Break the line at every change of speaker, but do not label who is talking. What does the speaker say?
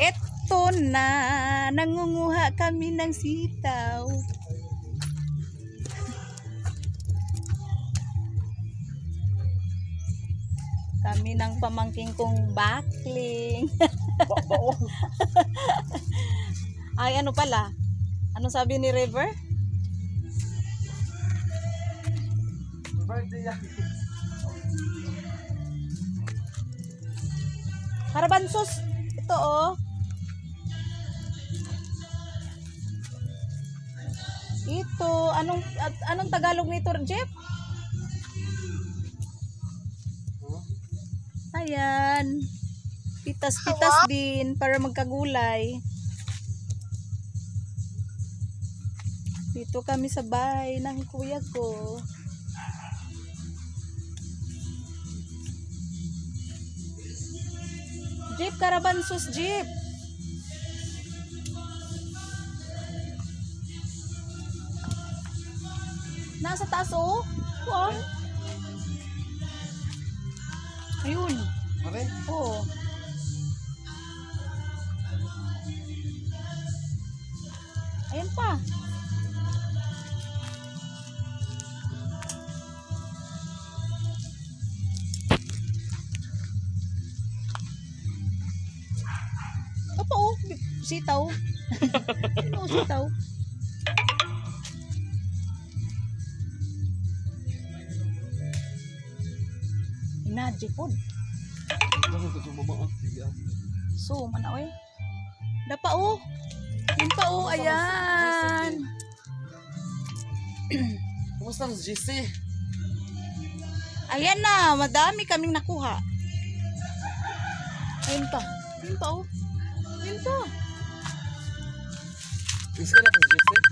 Eto na, nangunguha kami ng sitaw. Kami ng pamangking kong bakling. Ay, ano pala? Ano sabi ni River?
Birthday.
Karabansos. Ito oh. Ito, anong at, anong Tagalog nito, Jeff? Ayan. Pitas-pitas din para magkagulay. Dito kami sa bahay ng kuya ko. Jeep, Karabansos, Jeep. Nasa taas, oh. Wow. Ayun.
Mare?
Oo. Ayan pa. Ito oh, sitaw. Ano sitaw? Inaji?
Yan.
So, manaoy. Dapa oh. Yun pa oh, ayan.
Kumusta ang GC?
Ayan na, madami kaming nakuha. Ayun pa. Ayun pa oh. Ayun pa.
Miss ka na GC?